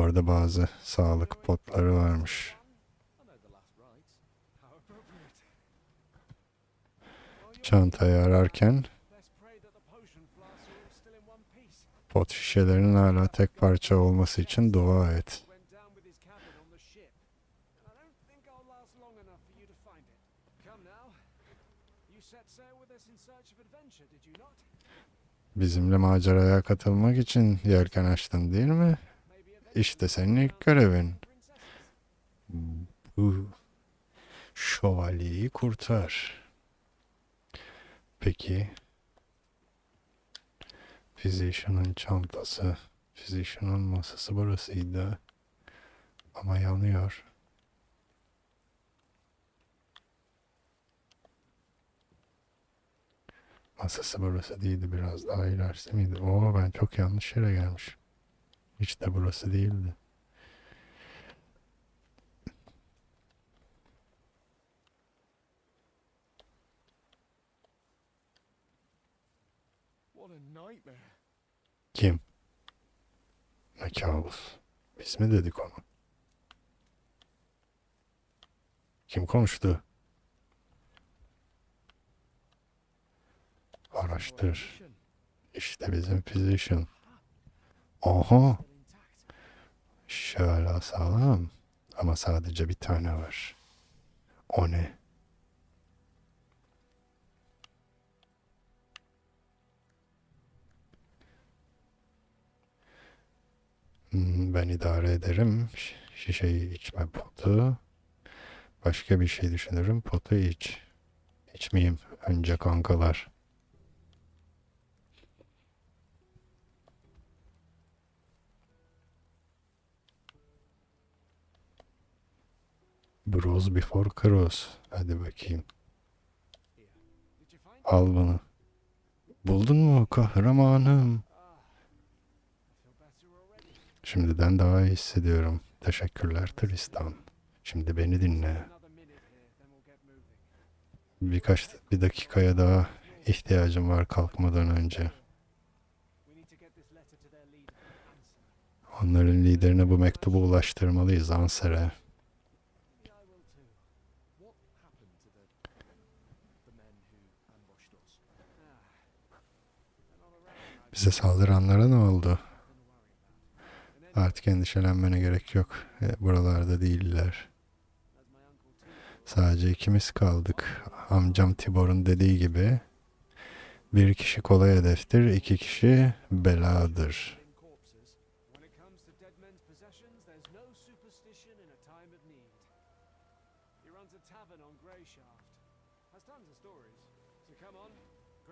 Orada bazı sağlık potları varmış. Çantayı ararken pot şişelerinin hala tek parça olması için dua et. Bizimle maceraya katılmak için yelken açtın değil mi? İşte senin ilk görevin. Bu şövalyeyi kurtar. Peki Physician'ın çantası, Physician'ın masası burasıydı. Ama yanıyor. Masası burası değildi biraz daha ilerisi miydi? Oo ben çok yanlış yere gelmişim. Hiç de burası değildi. Kim? Ne kabus. Biz mi dedik onu? Kim konuştu? Araştır. İşte bizim physician. Oha. Şöyle sağlam. Ama sadece bir tane var. O ne? Hmm, Ben idare ederim. Şişeyi içme potu. Başka bir şey düşünürüm. Potu iç. İçmeyeyim. Önce kankalar. Bros before cross. Hadi bakayım. Al bunu. Buldun mu kahramanım? Ah. Şimdiden daha iyi hissediyorum. Teşekkürler Tristan. Şimdi beni dinle. Birkaç bir dakikaya daha ihtiyacım var kalkmadan önce. Onların liderine bu mektubu ulaştırmalıyız Anser'e. Bize saldıranlara ne oldu? Artık endişelenmene gerek yok. E, Buralarda değiller. Sadece ikimiz kaldık. Amcam Tibor'un dediği gibi bir kişi kolay hedeftir, iki kişi beladır.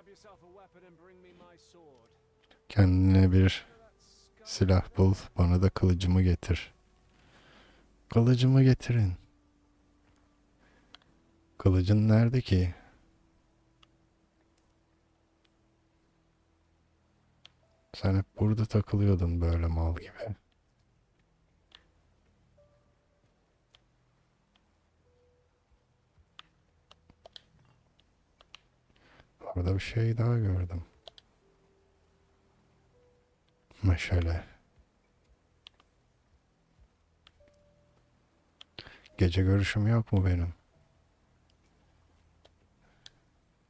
grab yourself a weapon and bring me my sword. Kendine bir silah bul, bana da kılıcımı getir. Kılıcımı getirin. Kılıcın nerede ki? Sen hep burada takılıyordun böyle mal gibi. Orada bir şey daha gördüm. Meşale. Gece görüşüm yok mu benim?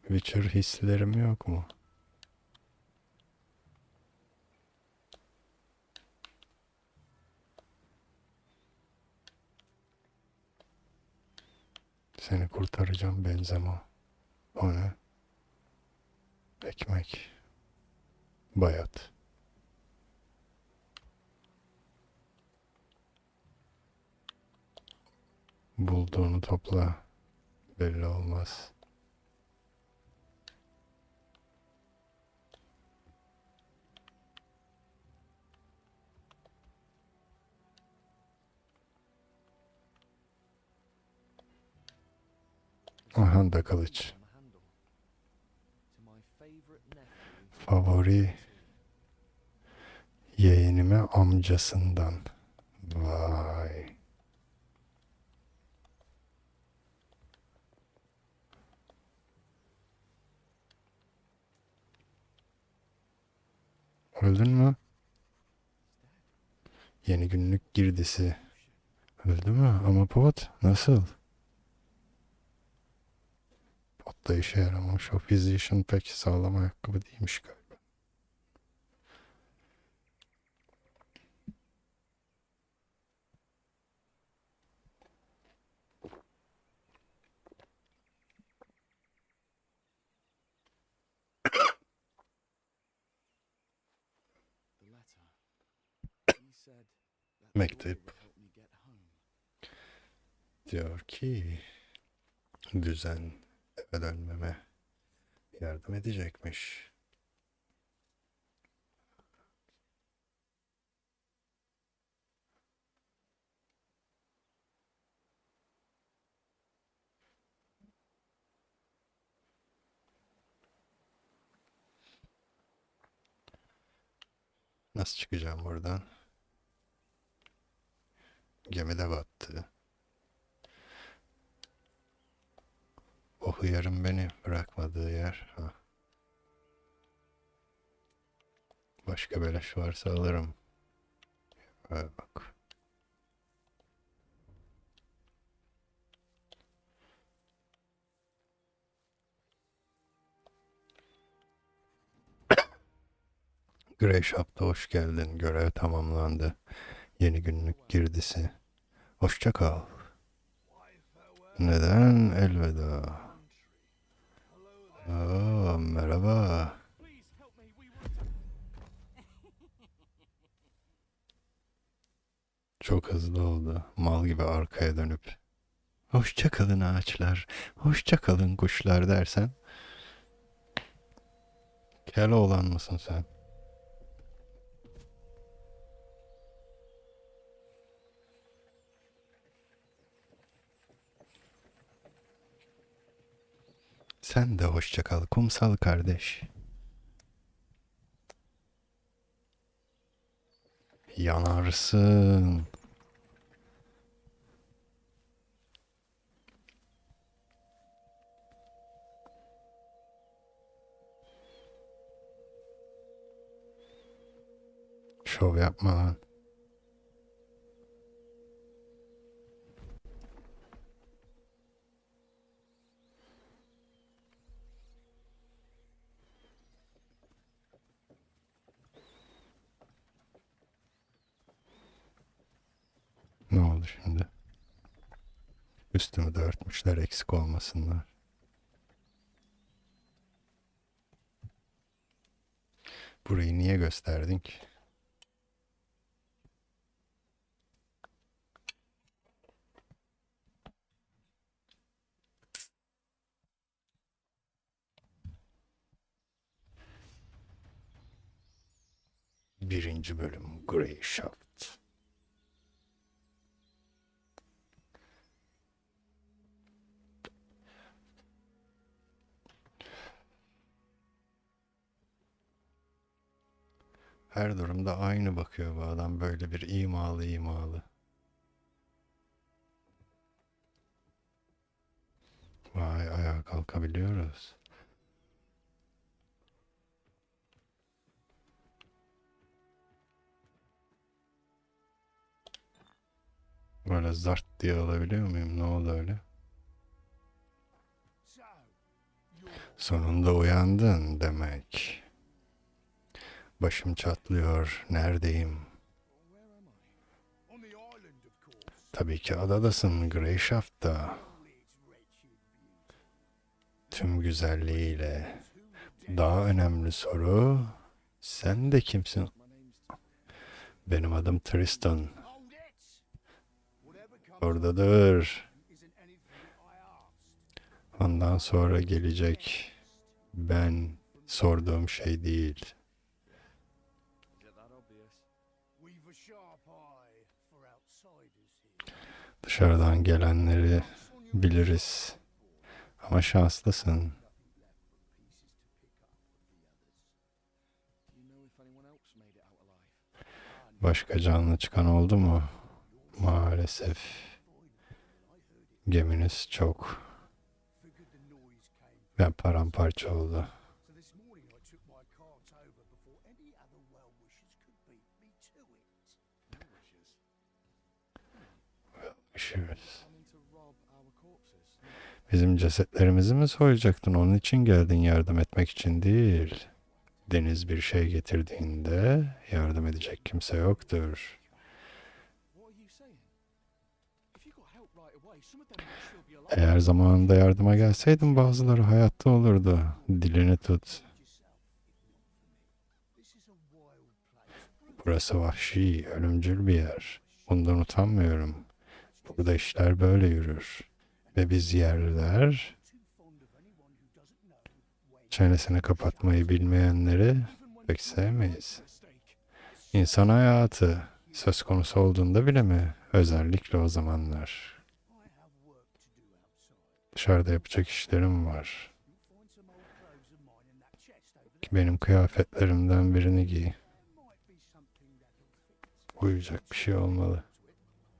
Witcher hislerim yok mu? Seni kurtaracağım Benzema. O ne? Ekmek. Bayat. Bulduğunu topla. Belli olmaz. Aha da kılıç. Favori yeğenime amcasından. Vay. Öldün mü? Yeni günlük girdisi. Öldü mü? Ama pot nasıl? Pot da işe yaramamış. O physician pek sağlam ayakkabı değilmiş galiba. Home. Diyor ki düzen eve dönmeme yardım edecekmiş. Nasıl çıkacağım buradan? Gemi de battı. O hıyarın beni bırakmadığı yer. Ha. Başka beleş varsa alırım. Öyle bak. Grey Shop'ta hoş geldin. Görev tamamlandı. Yeni günlük girdisi. Hoşça kal. Neden elveda? Aa, merhaba. Çok hızlı oldu. Mal gibi arkaya dönüp. Hoşça kalın ağaçlar. Hoşça kalın kuşlar dersen. Keloğlan mısın sen? Sen de hoşça kal kumsal kardeş. Yanarsın. Şov yapma lan. Ne oldu şimdi? Üstümü de örtmüşler eksik olmasınlar. Burayı niye gösterdin ki? Birinci bölüm Grey Shaft. Her durumda aynı bakıyor bu adam böyle bir imalı imalı. Vay ayağa kalkabiliyoruz. Böyle zart diye alabiliyor muyum? Ne oldu öyle? Sonunda uyandın demek. Başım çatlıyor. Neredeyim? Tabii ki adadasın Grey Shaft'ta. All its wretched beauty. Tüm güzelliğiyle. Daha önemli soru. Sen de kimsin? Benim adım Tristan. Oradadır. Ondan sonra gelecek. Ben sorduğum şey değil. Dışarıdan gelenleri biliriz. Ama şanslısın. Başka canlı çıkan oldu mu? Maalesef. Geminiz çok ve paramparça oldu. Corpses. Bizim cesetlerimizi mi soyacaktın? Onun için geldin yardım etmek için değil. Deniz bir şey getirdiğinde yardım edecek kimse yoktur. Eğer zamanında yardıma gelseydin bazıları hayatta olurdu. Dilini tut. Burası vahşi, ölümcül bir yer. Bundan utanmıyorum. Burada işler böyle yürür. Ve biz yerliler çenesini kapatmayı bilmeyenleri pek sevmeyiz. İnsan hayatı söz konusu olduğunda bile mi? Özellikle o zamanlar. Dışarıda yapacak işlerim var. Benim kıyafetlerimden birini giy. Uyuyacak bir şey olmalı.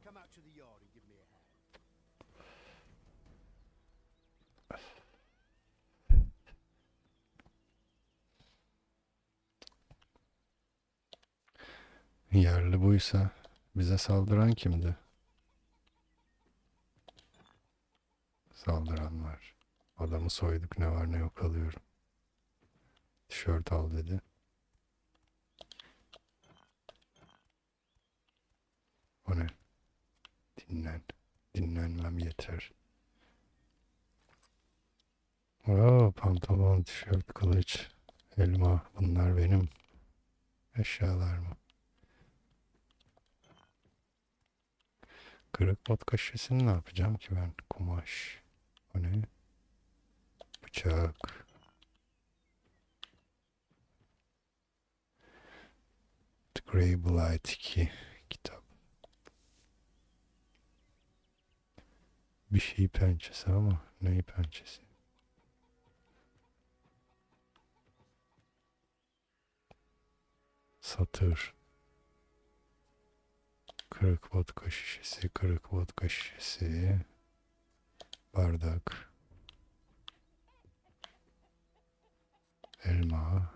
Come out to the yard and give me a hand. Yerli buysa bize saldıran kimdi? Saldıran var. Adamı soyduk ne var ne yok alıyorum. Tişört al dedi. O ne? Dinlen. Dinlenmem yeter. Oo, pantolon, tişört, kılıç, elma bunlar benim eşyalar mı? Kırık vodka şişesini ne yapacağım ki ben? Kumaş. O ne? Bıçak. The Grey Blight 2 kitap. Bir şey pençesi ama neyi pençesi? Satır. Kırık vodka şişesi, kırık vodka şişesi, bardak, elma,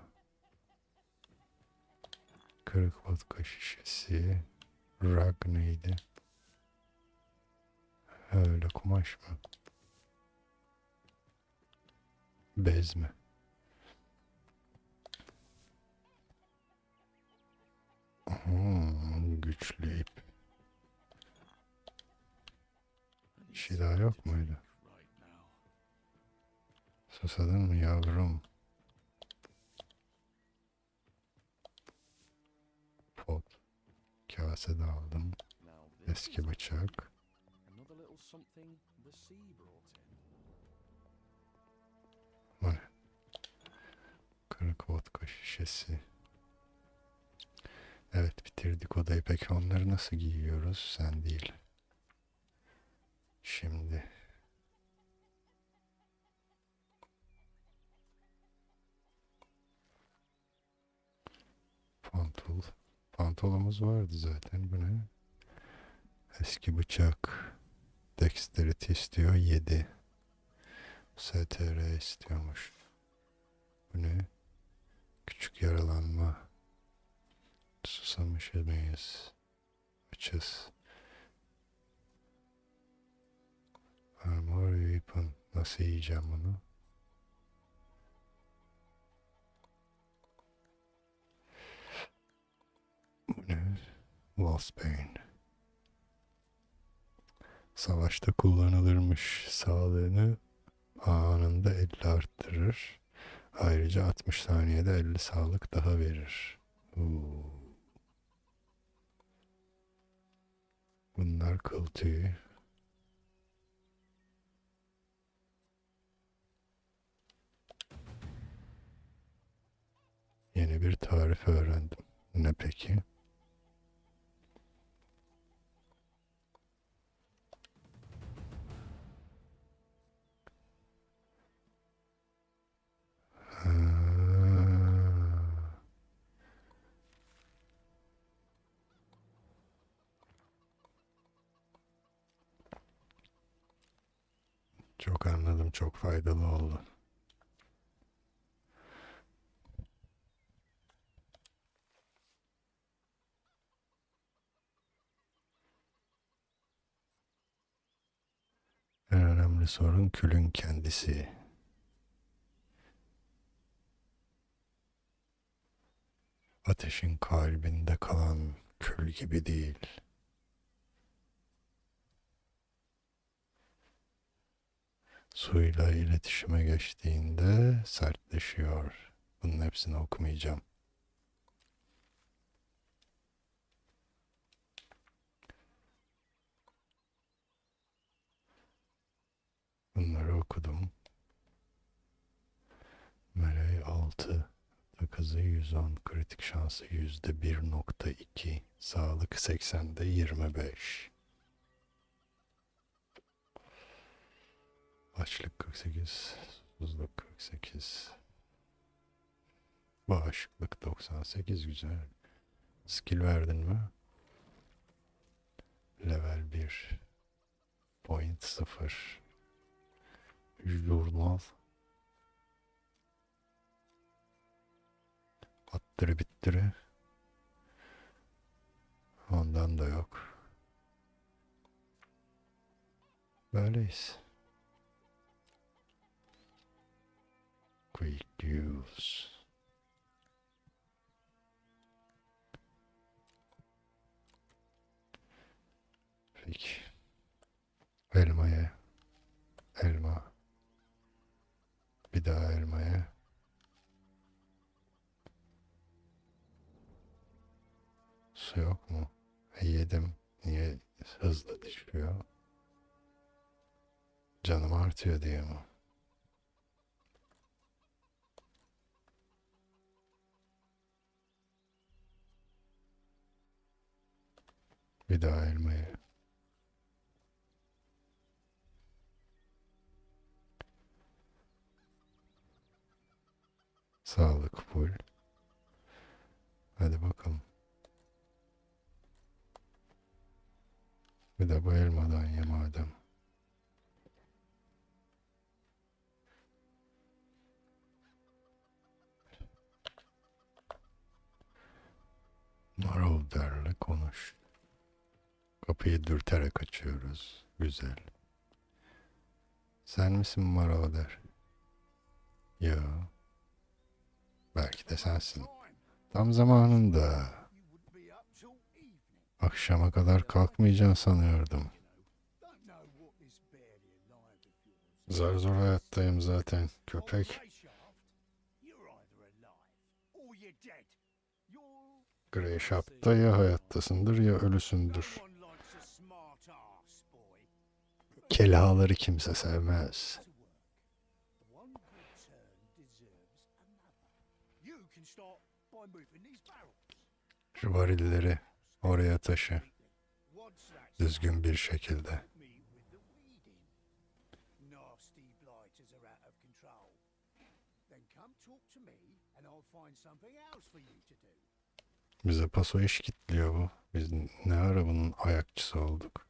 kırık vodka şişesi, rag neydi? Öyle kumaş mı? Bez mi? Hmm, güçlü ip. Bir şey daha yok muydu? Susadın mı yavrum? Pot. Kase de aldım. Eski bıçak. Bu ne? Kırık vodka şişesi. Evet bitirdik odayı. Peki onları nasıl giyiyoruz? Sen değil. Pantolomuz vardı zaten. Bu? Eski bıçak. Dexterity istiyor 7. STR istiyormuş. Bu ne? Küçük yaralanma. Susamış mıyız? Açız. Armor weapon. Nasıl yiyeceğim bunu? Bu ne? Wolfsbane. Savaşta kullanılırmış. Sağlığını anında 50 arttırır. Ayrıca 60 saniyede 50 sağlık daha verir. Oo. Bunlar kıl tüyü. Yeni bir tarif öğrendim. Ne peki? Çok faydalı oldu. Asıl sorun külün kendisi. Ateşin kalbinde kalan kül gibi değil. Suyla iletişime geçtiğinde sertleşiyor. Bunun hepsini okumayacağım. Bunları okudum. Meleği 6, takızı 110, kritik şansı %1.2, sağlık 80'de 25. Açlık 48, susuzluk 48. Bağışıklık 98 güzel. Skill verdin mi? Level 1. Point 0. Jurnal. Attırı bittiri. Ondan da yok. Böyleyiz. Use. Peki. Elmaya. Elma. Bir daha elmaya. Su yok mu? E, yedim. Niye hızlı düşüyor? Canım artıyor diye mi? Bir daha elmayı. Sağlık full. Hadi bakalım. Bir de bu elmadan ye madem. Marolder'le konuş. Kapıyı dürterek açıyoruz. Güzel. Sen misin Marolder? Yo. Belki de sensin. Tam zamanında. Akşama kadar kalkmayacaksın sanıyordum. Zar zor hayattayım zaten köpek. Grey Shaft'ta ya hayattasındır ya ölüsündür. Moving these barrels. Şu varilleri oraya taşı. Düzgün bir şekilde. Bize paso iş kitliyor bu. Biz ne ara bunun ayakçısı olduk.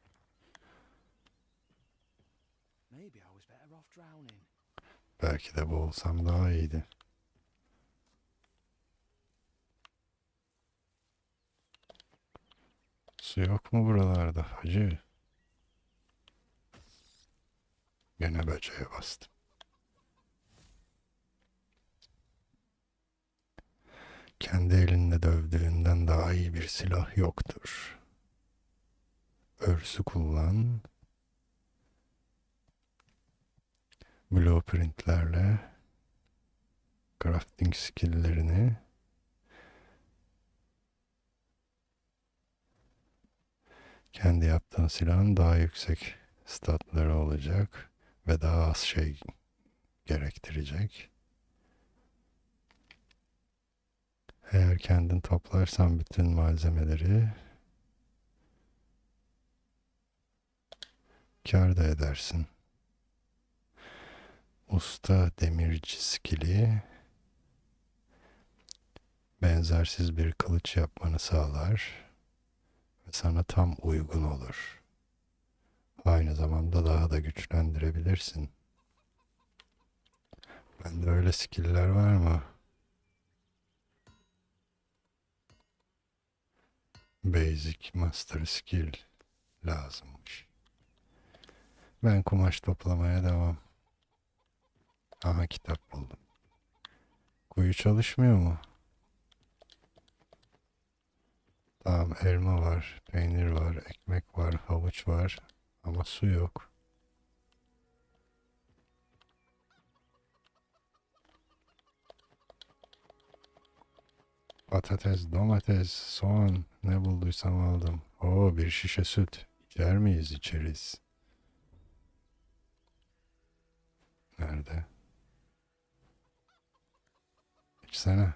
Belki de bu olsam daha iyiydi. Su yok mu buralarda hacı? Gene böceğe bastım. Kendi elinde dövdüğünden daha iyi bir silah yoktur. Örsü kullan. Blueprintlerle crafting skill'lerini kendi yaptığın silahın daha yüksek statları olacak ve daha az şey gerektirecek. Eğer kendin toplarsan bütün malzemeleri kar da edersin. Usta demirci skili benzersiz bir kılıç yapmanı sağlar ve sana tam uygun olur. Aynı zamanda daha da güçlendirebilirsin. Bende öyle skiller var mı? Basic Master Skill lazımmış. Ben kumaş toplamaya devam. Aha kitap buldum. Kuyu çalışmıyor mu? Tamam elma var, peynir var, ekmek var, havuç var ama su yok. Patates, domates, soğan ne bulduysam aldım. Oo bir şişe süt. İçer miyiz? İçeriz. Nerede? İçsene.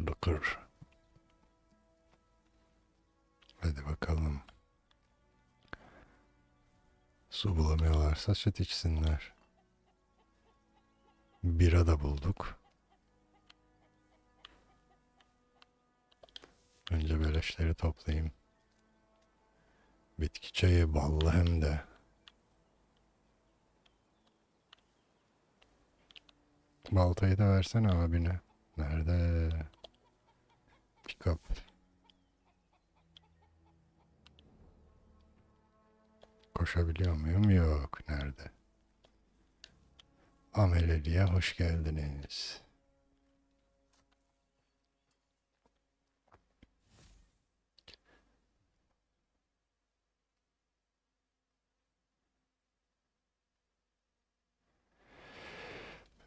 Lıkır. Hadi bakalım. Su bulamıyorlarsa süt içsinler. Bira da bulduk. Önce beleşleri toplayayım. Bitki çayı ballı hem de. Baltayı da versene abine. Nerede? Pick up. Koşabiliyor muyum? Yok. Nerede? Ameleli'ye hoş geldiniz.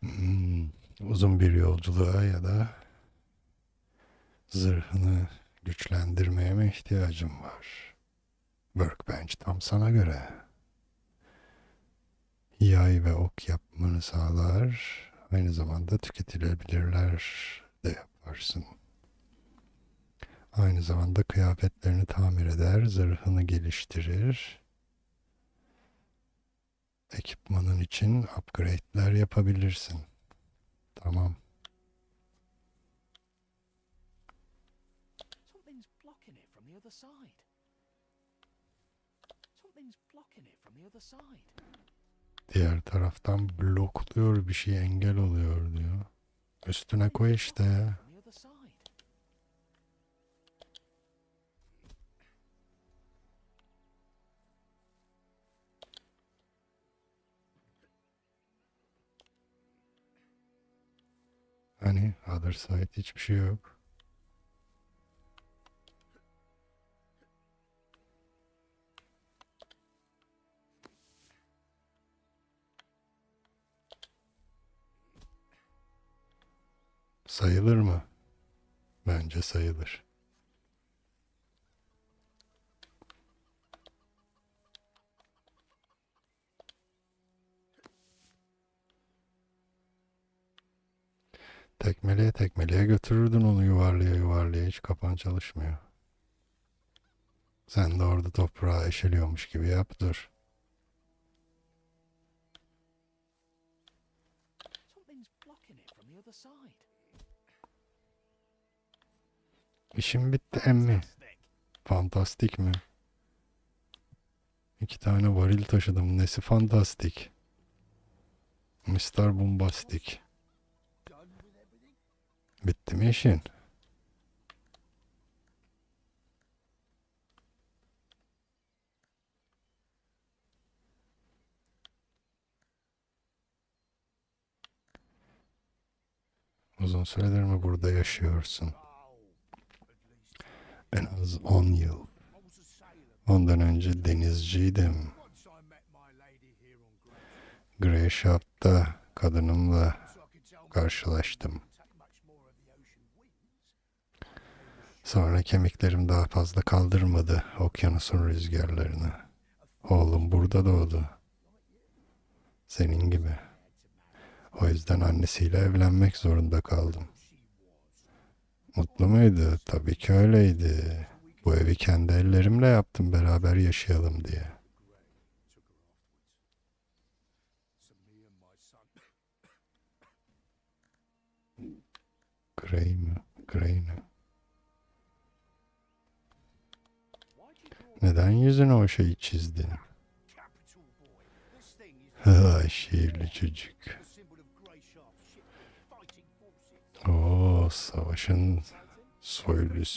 Hmm, uzun bir yolculuğa ya da zırhını güçlendirmeye mi ihtiyacım var? Workbench tam sana göre. Yay ve ok yapmanı sağlar. Aynı zamanda tüketilebilirler de yaparsın. Aynı zamanda kıyafetlerini tamir eder, zırhını geliştirir. Ekipmanın için upgrade'ler yapabilirsin. Tamam. Something's blocking it from the other side. Something's blocking it from the other side. Diğer taraftan blokluyor bir şey engel oluyor diyor. Üstüne koy işte ya. Hani other side hiçbir şey yok. Sayılır mı? Bence sayılır. Tekmeleye tekmeleye götürürdün onu yuvarlaya yuvarlaya hiç kafan çalışmıyor. Sen de orada toprağı eşeliyormuş gibi yap dur. İşim bitti emmi. Fantastik mi? İki tane varil taşıdım. Nesi fantastik? Mr. Bombastic. Bitti mi işin? Uzun süredir mi burada yaşıyorsun? En az 10 yıl. Ondan önce denizciydim. Once I met my lady here on Great. Grey Shop'ta kadınımla So I could tell karşılaştım. take much more of the ocean winds. Sonra kemiklerim daha fazla kaldırmadı okyanusun rüzgarlarını. Oğlum burada doğdu. Senin gibi. O yüzden annesiyle evlenmek zorunda kaldım. Mutlu muydu? Tabii ki öyleydi. Bu evi kendi ellerimle yaptım beraber yaşayalım diye. So me and my Neden yüzüne o şeyi çizdin? Ay şiirli çocuk. Oo savaşın soylus